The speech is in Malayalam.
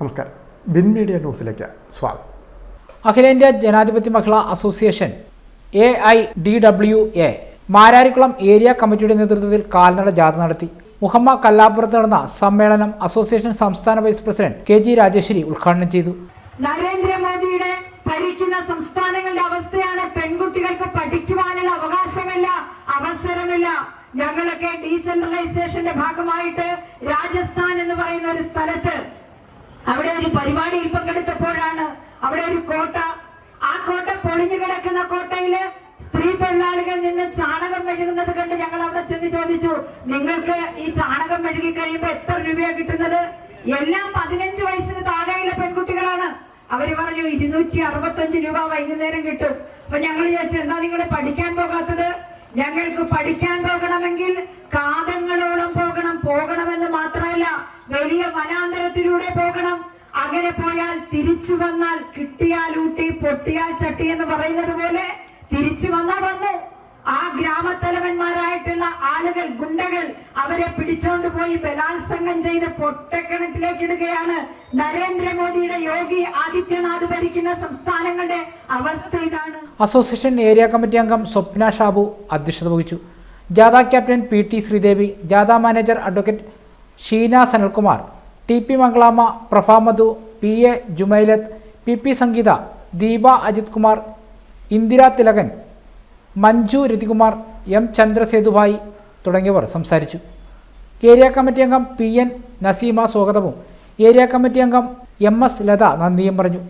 നമസ്കാരം. വിൻ മീഡിയ ന്യൂസിലേക്ക് സ്വാഗതം. അഖിലേന്ത്യാ ജനാധിപത്യ മഹിളാ association A I D W A Mararikkulam area കമ്മിറ്റിയുടെ നേതൃത്വത്തിൽ കാൽനട ജാഥ നടത്തി. മുഹമ്മ കല്ലാപുരത്ത് നടന്ന സമ്മേളനം അസോസിയേഷൻ സംസ്ഥാന vice president K G Rajeswari ഉദ്ഘാടനം ചെയ്തു. നരേന്ദ്രമോദിയുടെ ഭരിക്കുന്ന സംസ്ഥാനങ്ങളുടെ അവസ്ഥയാണ് പെൺകുട്ടികൾക്ക് പഠിക്കുവാനുള്ള അവകാശമില്ല അവസരമില്ല. ഞങ്ങളൊക്കെ ഡീസെൻട്രലൈസേഷന്റെ ഭാഗമായിട്ട് രാജസ്ഥാൻ എന്ന് പറയുന്ന ഒരു സ്ഥലത്ത് അവിടെ ഒരു പരിപാടിയിൽ പങ്കെടുത്തപ്പോഴാണ് അവിടെ ഒരു കോട്ട. ആ കോട്ട പൊളിഞ്ഞു കിടക്കുന്ന കോട്ടയിൽ സ്ത്രീ തൊഴിലാളികൾ നിന്ന് ചാണകം മെഴുകുന്നത് കണ്ട് ഞങ്ങൾ അവിടെ ചെന്ന് ചോദിച്ചു നിങ്ങൾക്ക് ഈ ചാണകം മെഴുകി കഴിയുമ്പോ എത്ര രൂപയാണ് കിട്ടുന്നത്? എല്ലാം പതിനഞ്ച് വയസ്സിന് താഴെയുള്ള പെൺകുട്ടികളാണ്. അവർ പറഞ്ഞു ഇരുന്നൂറ്റി അറുപത്തഞ്ച് രൂപ വൈകുന്നേരം കിട്ടും. അപ്പൊ ഞങ്ങൾ ചോദിച്ചു എന്താ നിങ്ങൾ പഠിക്കാൻ പോകാത്തത്? ഞങ്ങൾക്ക് പഠിക്കാൻ പോകണമെങ്കിൽ കാതങ്ങളോളം വലിയ വനാന്തരത്തിലൂടെ പോകണം. അങ്ങനെ പോയാൽ തിരിച്ചു വന്നാൽ കിട്ടിയാൽ ഊട്ടി പൊട്ടിയാൽ ചട്ടി എന്ന് പറയുന്നത് പോലെ തിരിച്ചു വന്നാ വന്നു. ആ ഗ്രാമത്തലവന്മാരായിട്ടുള്ള ആളുകൾ ഗുണ്ടകൾ അവരെ പിടിച്ചോണ്ട് പോയി ബലാത്സംഗം ചെയ്ത് പൊട്ടക്കിണറ്റിലേക്ക് ഇടുകയാണ്. നരേന്ദ്രമോദിയുടെ യോഗി ആദിത്യനാഥ് ഭരിക്കുന്ന സംസ്ഥാനങ്ങളുടെ അവസ്ഥ ഇതാണ്. അസോസിയേഷൻ ഏരിയ കമ്മിറ്റി അംഗം സ്വപ്ന ഷാബു അധ്യക്ഷത വഹിച്ചു. ജാഥ ക്യാപ്റ്റൻ പി ടി ശ്രീദേവി ജാഥ manager advocate Sheena Sanalkumar T P Mangalama Prabhamadhu P A Jumailath P P Sangeetha Deepa Ajith Kumar Indira Thilakan Manju Rathikumar M Chandrasethubhai തുടങ്ങിയവർ സംസാരിച്ചു. ഏരിയ കമ്മിറ്റി അംഗം പി എൻ നസീമ സ്വാഗതവും. ഏരിയ കമ്മിറ്റി അംഗം എം എസ് ലത നന്ദിയും പറഞ്ഞു.